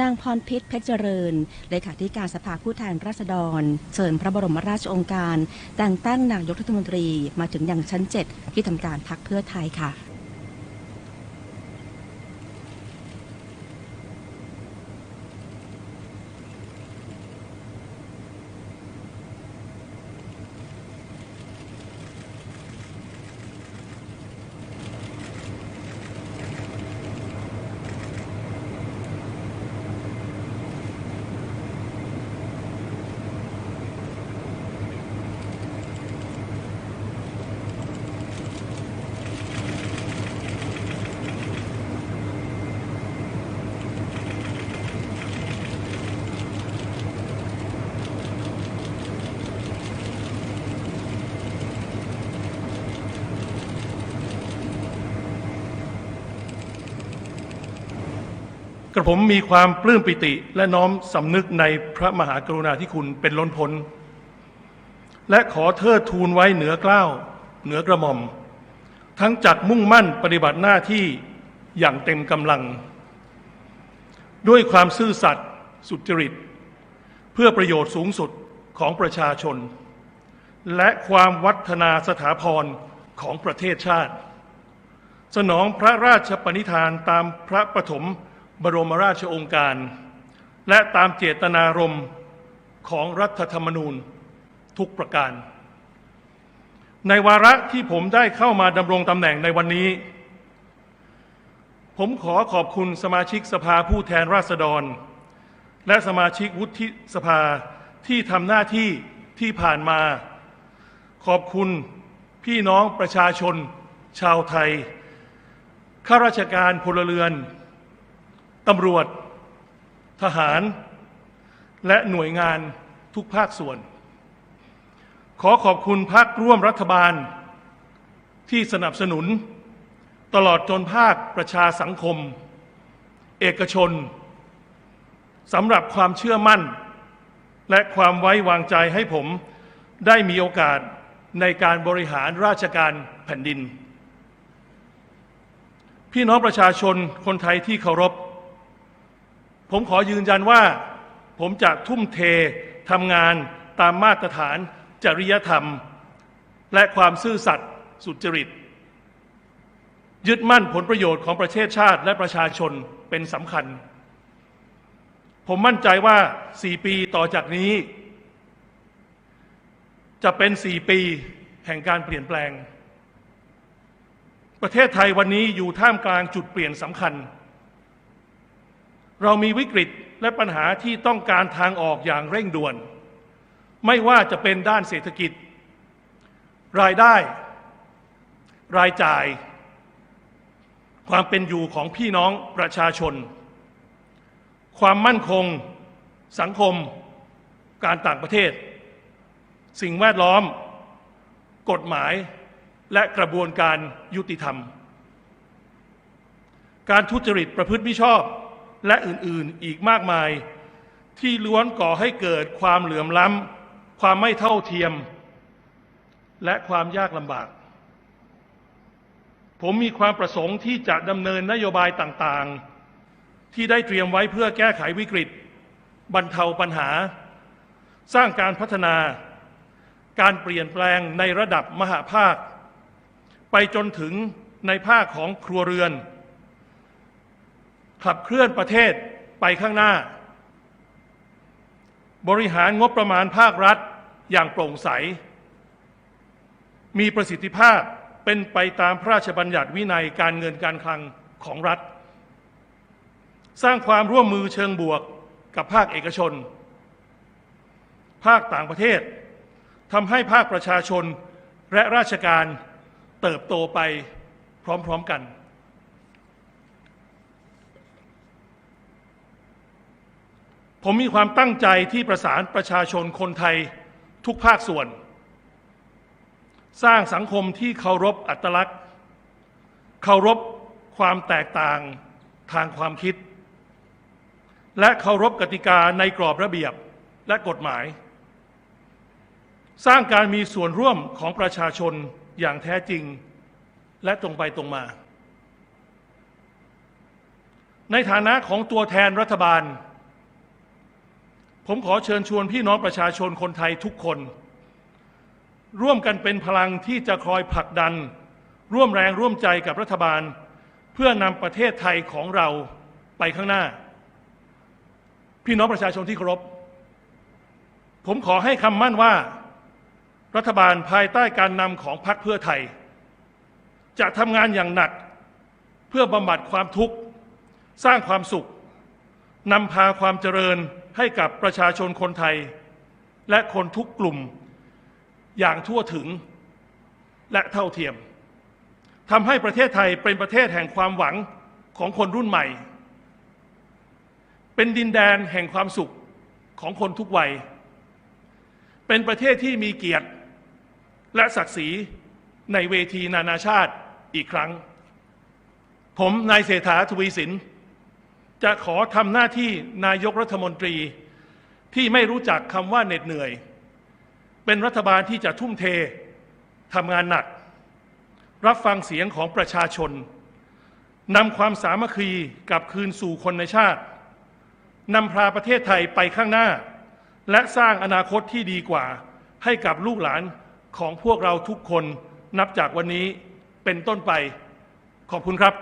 นางพรพิษเพชรเจริญเลขาธิการสภาผู้แทนราษฎร เชิญพระบรมราชองค์การ แต่งตั้งนายกรัฐมนตรีมาถึงยังชั้น 7 ที่ทำการพักเพื่อไทยค่ะ กระผมมีความปลื้มปิติและน้อมสำนึกในพระมหากรุณาธิคุณเป็นล้นพ้น และขอเทิดทูนไว้เหนือเกล้าว เหนือกระหม่อม ทั้งจักมุ่งมั่นปฏิบัติหน้าที่อย่างเต็มกำลัง ด้วยความซื่อสัตย์สุจริต เพื่อประโยชน์สูงสุดของประชาชน และความวัฒนาสถาพรของประเทศชาติ สนองพระราชปณิธานตามพระปฐม บรมราชองค์การ และตามเจตนารมณ์ของรัฐธรรมนูญทุกประการ ในวาระที่ผมได้เข้ามาดำรงตำแหน่งในวันนี้ ผมขอขอบคุณสมาชิกสภาผู้แทนราษฎร และสมาชิกวุฒิสภาที่ทำหน้าที่ที่ผ่านมา ขอบคุณพี่น้องประชาชนชาวไทยข้าราชการพลเรือน ตำรวจ ทหาร และหน่วยงานทุกภาคส่วน ขอขอบคุณพักร่วมรัฐบาล ที่สนับสนุน ตลอดจนภาคประชาสังคม เอกชนสำหรับความเชื่อมั่น และความไว้วางใจให้ผมได้มีโอกาสในการบริหารราชการแผ่นดิน พี่น้องประชาชนคนไทยที่เคารพ ผมขอยืนยันว่า ผมจะทุ่มเททำงานตามมาตรฐานจริยธรรม และความซื่อสัตย์สุจริต ยึดมั่นผลประโยชน์ของประเทศชาติและประชาชนเป็นสำคัญ ผมมั่นใจว่า 4 ปีต่อจากนี้ จะเป็น 4 ปีแห่งการเปลี่ยนแปลง ประเทศไทยวันนี้อยู่ท่ามกลางจุดเปลี่ยนสำคัญ เรามีวิกฤตและปัญหาที่ต้องการทางออกอย่างเร่งด่วน ไม่ว่าจะเป็นด้านเศรษฐกิจ รายได้ รายจ่าย ความเป็นอยู่ของพี่น้องประชาชน ความมั่นคง สังคม การต่างประเทศ สิ่งแวดล้อม กฎหมาย และกระบวนการยุติธรรม การทุจริตประพฤติมิชอบ และอื่นๆอีกมากมาย ที่ล้วนก่อให้เกิดความเหลื่อมล้ำความไม่เท่าเทียม และความยากลำบาก ผมมีความประสงค์ที่จะดำเนินนโยบายต่างๆ ที่ได้เตรียมไว้เพื่อแก้ไขวิกฤต บรรเทาปัญหา สร้างการพัฒนา การเปลี่ยนแปลงในระดับมหาภาค ไปจนถึงในภาคของครัวเรือน ขับเคลื่อนประเทศไปข้างหน้า บริหารงบประมาณภาครัฐอย่างโปร่งใส มีประสิทธิภาพเป็นไปตามพระราชบัญญัติวินัยการเงินการคลังของรัฐ สร้างความร่วมมือเชิงบวกกับภาคเอกชน ภาคต่างประเทศทำให้ภาคประชาชนและราชการเติบโตไปพร้อมๆกัน ผมมีความตั้งใจที่ประสานประชาชนคนไทยทุกภาคส่วน สร้างสังคมที่เคารพอัตลักษณ์ เคารพความแตกต่างทางความคิด และเคารพกติกาในกรอบระเบียบและกฎหมาย สร้างการมีส่วนร่วมของประชาชนอย่างแท้จริง และตรงไปตรงมา ในฐานะของตัวแทนรัฐบาล ผมขอเชิญชวนพี่น้องประชาชนคนไทยทุกคน ร่วมกันเป็นพลังที่จะคอยผลักดัน ร่วมแรงร่วมใจกับรัฐบาล เพื่อนำประเทศไทยของเราไปข้างหน้า พี่น้องประชาชนที่เคารพผมขอให้คำมั่นว่า รัฐบาลภายใต้การนำของพรรคเพื่อไทย จะทำงานอย่างหนัก เพื่อบำบัดความทุกข์ สร้างความสุขนำพาความเจริญ ให้กับประชาชนคนไทย และคนทุกกลุ่มอย่างทั่วถึงและเท่าเทียมทำให้ประเทศไทยเป็นประเทศแห่งความหวังของคนรุ่นใหม่ เป็นดินแดนแห่งความสุขของคนทุกวัย เป็นประเทศที่มีเกียรติ และศักดิ์ศรีในเวทีนานาชาติอีกครั้ง ผมนายเศรษฐาทวีสิน จะขอทำหน้าที่นายกรัฐมนตรีที่ไม่รู้จักคำว่าเหน็ดเหนื่อย เป็นรัฐบาลที่จะทุ่มเททำงานหนัก รับฟังเสียงของประชาชนนำความสามัคคีกลับคืนสู่คนในชาตินำพาประเทศไทยไปข้างหน้า และสร้างอนาคตที่ดีกว่า ให้กับลูกหลานของพวกเราทุกคนนับจากวันนี้เป็นต้นไป ขอบคุณครับ